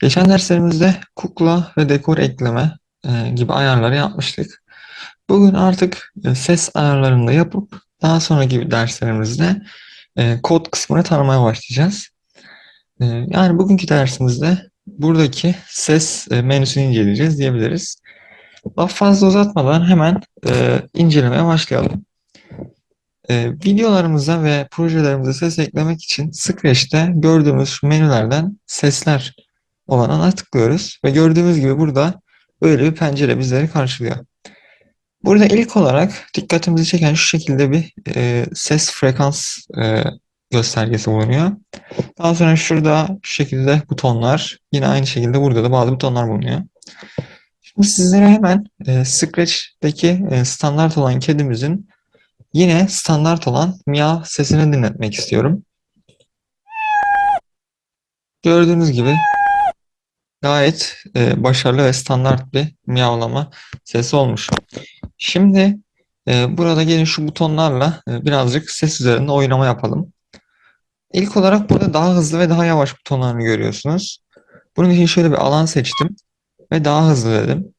Geçen derslerimizde kukla ve dekor ekleme e, gibi ayarları yapmıştık. Bugün artık e, ses ayarlarını da yapıp daha sonraki derslerimizde e, kod kısmını tanımaya başlayacağız. Yani bugünkü dersimizde buradaki ses menüsünü inceleyeceğiz diyebiliriz. Daha fazla uzatmadan hemen incelemeye başlayalım. E, videolarımıza ve projelerimize ses eklemek için Scratch'te gördüğümüz menülerden sesler olanına tıklıyoruz ve gördüğümüz gibi burada böyle bir pencere bizleri karşılıyor. Burada ilk olarak dikkatimizi çeken şu şekilde bir e, ses frekans e, göstergesi bulunuyor. Daha sonra şurada şu şekilde butonlar, yine aynı şekilde burada da bazı butonlar bulunuyor. Şimdi sizlere hemen e, Scratch'teki e, standart olan kedimizin yine standart olan miyav sesini dinletmek istiyorum. Gördüğünüz gibi gayet e, başarılı ve standart bir miyavlama sesi olmuş. Şimdi e, burada gelin şu butonlarla e, birazcık ses üzerinde oynama yapalım. İlk olarak burada daha hızlı ve daha yavaş butonlarını görüyorsunuz. Bunun için şöyle bir alan seçtim ve daha hızlı dedim.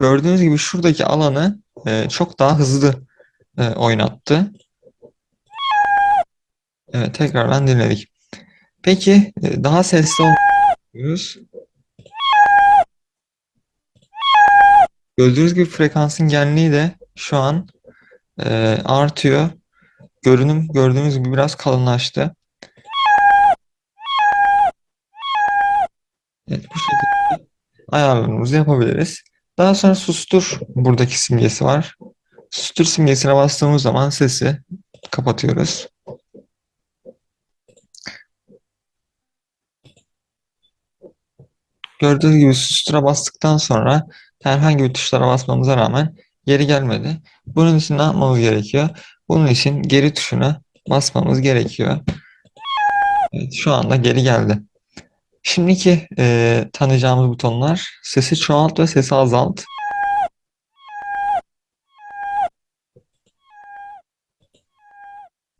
Gördüğünüz gibi şuradaki alanı e, çok daha hızlı e, oynattı. Evet tekrardan dinledik. Peki e, daha sesli olmuyoruz. Gördüğünüz gibi frekansın genliği de şu an e, artıyor. Görünüm gördüğünüz gibi biraz kalınlaştı. Evet bu şekilde ayarlarımızı yapabiliriz. Daha sonra sustur buradaki simgesi var. Sustur simgesine bastığımız zaman sesi kapatıyoruz. Gördüğünüz gibi sustura bastıktan sonra herhangi bir tuşlara basmamıza rağmen geri gelmedi. Bunun için ne yapmamız gerekiyor? Bunun için geri tuşuna basmamız gerekiyor. Evet, şu anda geri geldi. Şimdiki e, tanıyacağımız butonlar sesi çoğalt ve sesi azalt.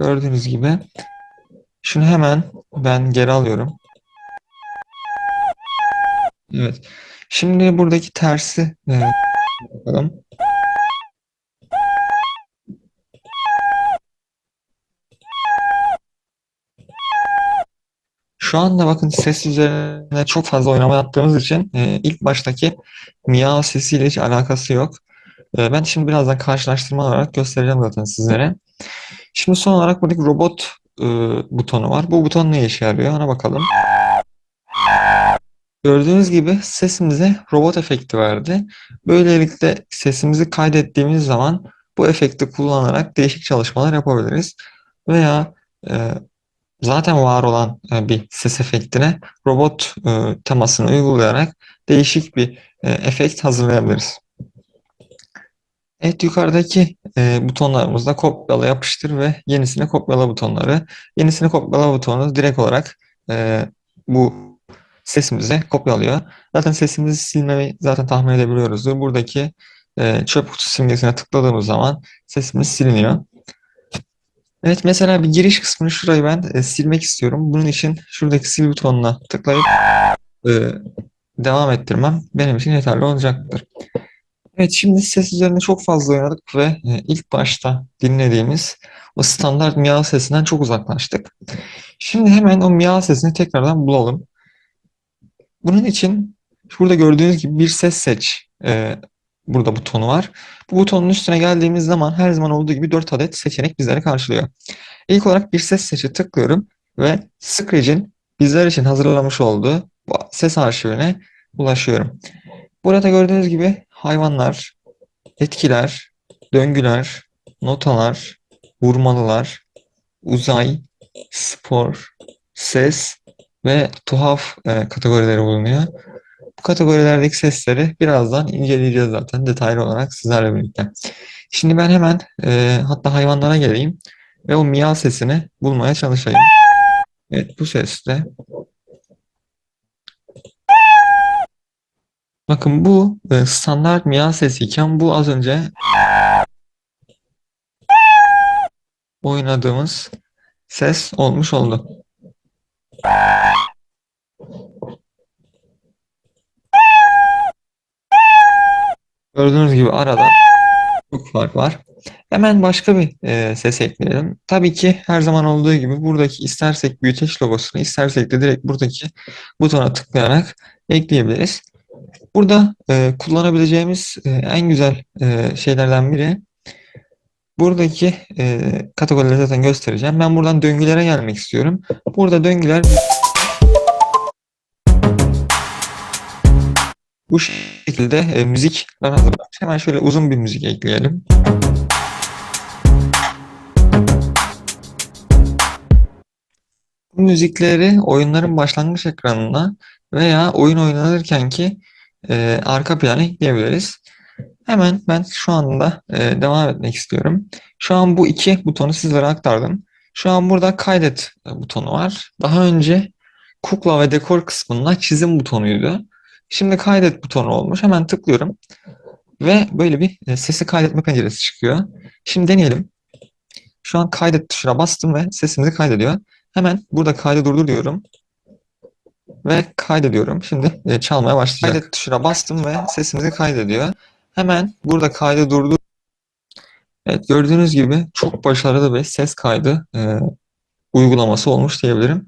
Gördüğünüz gibi şunu hemen ben geri alıyorum. Evet. Şimdi buradaki tersi e, bakalım. Şu anda bakın ses üzerine çok fazla oynama yaptığımız için e, ilk baştaki miyav sesiyle hiç alakası yok. E, ben şimdi birazdan karşılaştırma olarak göstereceğim zaten sizlere. Şimdi son olarak buradaki robot e, butonu var. Bu buton ne işe yarıyor? Ona bakalım. Gördüğünüz gibi sesimize robot efekti verdi. Böylelikle sesimizi kaydettiğimiz zaman bu efekti kullanarak değişik çalışmalar yapabiliriz. Veya e, zaten var olan e, bir ses efektine robot e, temasını uygulayarak değişik bir e, efekt hazırlayabiliriz. Evet yukarıdaki e, butonlarımızda kopyala yapıştır ve yenisini kopyala butonları. Yenisini kopyala butonu direkt olarak e, bu sesimizi kopyalıyor. Zaten sesimizi silmeyi zaten tahmin edebiliyoruzdur. Buradaki e, çöp kutusu simgesine tıkladığımız zaman sesimiz siliniyor. Evet mesela bir giriş kısmını şurayı ben e, silmek istiyorum. Bunun için şuradaki sil butonuna tıklayıp e, devam ettirmem benim için yeterli olacaktır. Evet şimdi ses üzerine çok fazla oynadık ve e, ilk başta dinlediğimiz o standart miyav sesinden çok uzaklaştık. Şimdi hemen o miyav sesini tekrardan bulalım. Bunun için burada gördüğünüz gibi bir ses seç e, burada butonu var. Bu butonun üstüne geldiğimiz zaman her zaman olduğu gibi 4 adet seçenek bizleri karşılıyor. İlk olarak bir ses seçe tıklıyorum ve Scratch'in bizler için hazırlamış olduğu ses arşivine ulaşıyorum. Burada gördüğünüz gibi hayvanlar, etkiler, döngüler, notalar, vurmalılar, uzay, spor, ses ve tuhaf e, kategorileri bulunuyor. Bu kategorilerdeki sesleri birazdan inceleyeceğiz zaten detaylı olarak sizlerle birlikte. Şimdi ben hemen e, hatta hayvanlara geleyim ve o miyav sesini bulmaya çalışayım. Evet bu sesle. Bakın bu e, standart miyav sesi iken bu az önce oynadığımız ses olmuş oldu. Gördüğünüz gibi arada çok fark var. Hemen başka bir e, ses ekleyelim. Tabii ki her zaman olduğu gibi buradaki istersek büyüteç logosunu istersek de direkt buradaki butona tıklayarak ekleyebiliriz. Burada e, kullanabileceğimiz e, en güzel e, şeylerden biri buradaki e, kategorileri zaten göstereceğim. Ben buradan döngülere gelmek istiyorum. Burada döngüler bu şekilde e, müzikler. Hemen şöyle uzun bir müzik ekleyelim. Bu müzikleri oyunların başlangıç ekranına veya oyun oynanırken ki e, arka plana ekleyebiliriz. Hemen ben şu anda e, devam etmek istiyorum. Şu an bu iki butonu sizlere aktardım. Şu an burada kaydet butonu var. Daha önce kukla ve dekor kısmında çizim butonuydu. Şimdi kaydet butonu olmuş. Hemen tıklıyorum. Ve böyle bir e, sesi kaydetme penceresi çıkıyor. Şimdi deneyelim. Şu an kaydet tuşuna bastım ve sesimizi kaydediyor. Hemen burada kaydı durdur diyorum. Ve kaydediyorum. Şimdi e, çalmaya başlayacak. Kaydet tuşuna bastım ve sesimizi kaydediyor. Hemen burada kaydı durdur. Evet gördüğünüz gibi çok başarılı bir ses kaydı e, uygulaması olmuş diyebilirim.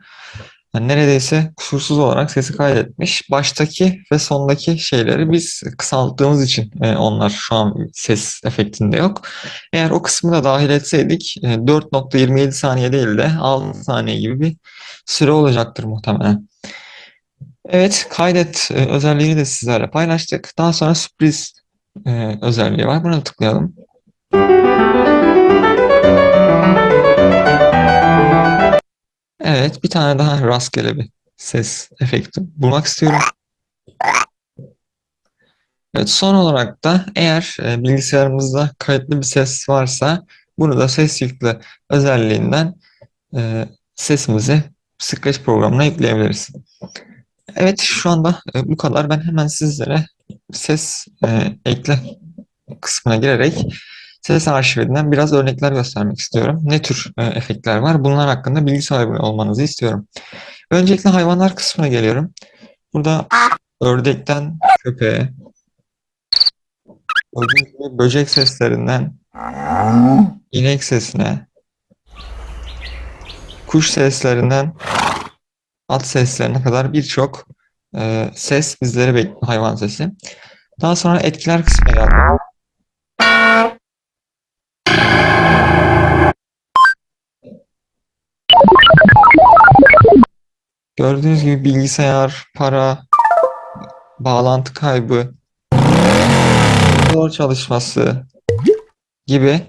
Yani neredeyse kusursuz olarak sesi kaydetmiş. Baştaki ve sondaki şeyleri biz kısalttığımız için e, onlar şu an ses efektinde yok. Eğer o kısmı da dahil etseydik e, 4.27 saniye değil de 6 saniye gibi bir süre olacaktır muhtemelen. Evet, kaydet e, özelliğini de sizlerle paylaştık. Daha sonra sürpriz e, özelliği var. Buna tıklayalım. Evet, bir tane daha rastgele bir ses efekti bulmak istiyorum. Evet, son olarak da eğer e, bilgisayarımızda kayıtlı bir ses varsa bunu da ses yüklü özelliğinden e, sesimizi Scratch programına yükleyebiliriz. Evet, şu anda e, bu kadar. Ben hemen sizlere ses e, ekle kısmına girerek ses arşivinden biraz örnekler göstermek istiyorum. Ne tür e, efektler var? Bunlar hakkında bilgi sahibi olmanızı istiyorum. Öncelikle hayvanlar kısmına geliyorum. Burada ördekten köpeğe, gibi böcek seslerinden inek sesine, kuş seslerinden at seslerine kadar birçok e, ses bizleri bekliyor, hayvan sesi. Daha sonra etkiler kısmına geldim. Gördüğünüz gibi bilgisayar, para, bağlantı kaybı, zor çalışması gibi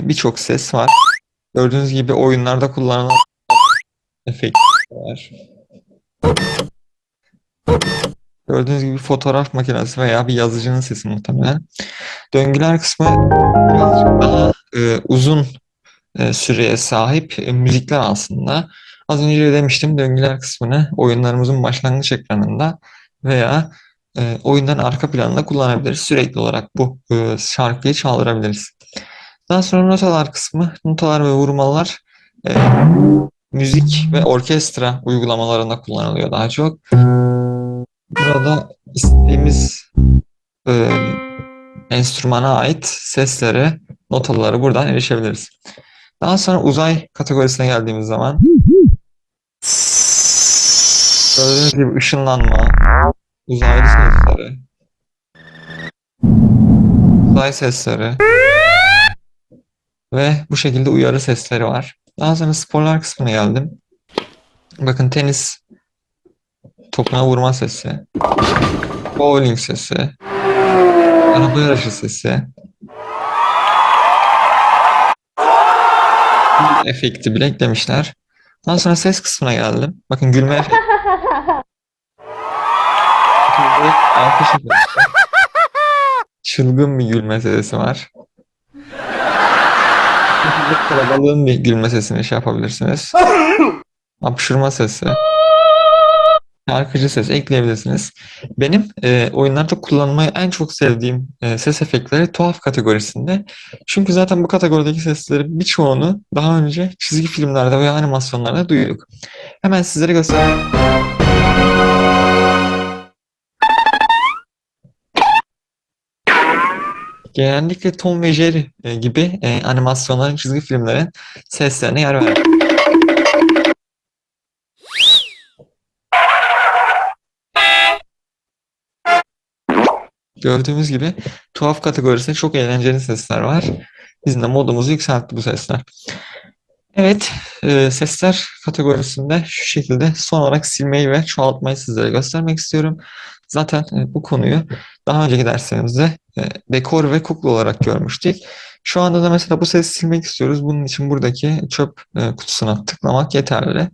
birçok ses var. Gördüğünüz gibi oyunlarda kullanılan efektler. Gördüğünüz gibi fotoğraf makinesi veya bir yazıcının sesi muhtemelen. Döngüler kısmı birazcık daha e, uzun e, süreye sahip e, müzikler aslında. Az önce de demiştim döngüler kısmını oyunlarımızın başlangıç ekranında veya e, oyundan arka planında kullanabiliriz. Sürekli olarak bu e, şarkıyı çaldırabiliriz. Daha sonra notalar kısmı, notalar ve vurmalar e, müzik ve orkestra uygulamalarında kullanılıyor daha çok. Burada istediğimiz e, enstrümana ait seslere, notaları buradan erişebiliriz. Daha sonra uzay kategorisine geldiğimiz zaman gördüğünüz gibi ışınlanma, uzaylı sesleri, uzay sesleri ve bu şekilde uyarı sesleri var. Daha sonra sporlar kısmına geldim. Bakın tenis topuna vurma sesi, bowling sesi, araba yarışı sesi, efekti bile eklemişler. Daha sonra ses kısmına geldim. Bakın gülme efekti. Alkış. Çılgın bir gülme sesi var. Kalabalığın bir gülme sesini şey yapabilirsiniz. Hapşırma sesi. Şarkıcı ses ekleyebilirsiniz. Benim e, oyunlarda kullanmayı en çok sevdiğim e, ses efektleri tuhaf kategorisinde. Çünkü zaten bu kategorideki sesleri birçoğunu daha önce çizgi filmlerde veya animasyonlarda duyduk. Hemen sizlere göstereyim. Genellikle Tom ve Jerry e, gibi e, animasyonların, çizgi filmlerin seslerine yer verdim. Gördüğümüz gibi tuhaf kategorisinde çok eğlenceli sesler var. Bizim de modumuzu yükseltti bu sesler. Evet, e, sesler kategorisinde şu şekilde son olarak silmeyi ve çoğaltmayı sizlere göstermek istiyorum. Zaten e, bu konuyu daha önceki derslerimizde e, dekor ve kukla olarak görmüştük. Şu anda da mesela bu sesi silmek istiyoruz. Bunun için buradaki çöp e, kutusuna tıklamak yeterli.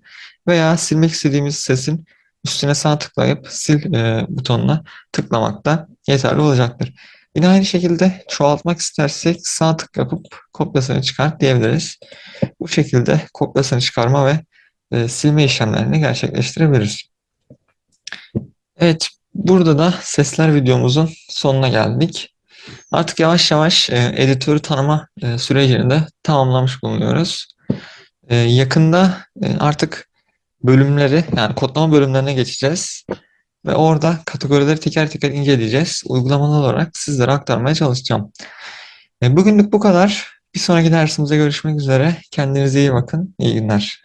Veya silmek istediğimiz sesin üstüne sağ tıklayıp sil e, butonuna tıklamak da yeterli olacaktır. Yine aynı şekilde çoğaltmak istersek sağ tık yapıp kopyasını çıkart diyebiliriz. Bu şekilde kopyasını çıkarma ve e, silme işlemlerini gerçekleştirebiliriz. Evet, burada da sesler videomuzun sonuna geldik. Artık yavaş yavaş e, editörü tanıma e, sürecini de tamamlamış bulunuyoruz. E, yakında e, artık bölümleri yani kodlama bölümlerine geçeceğiz. Ve orada kategorileri teker teker inceleyeceğiz. Uygulamalı olarak sizlere aktarmaya çalışacağım. E, bugünlük bu kadar. Bir sonraki dersimize görüşmek üzere. Kendinize iyi bakın. İyi günler.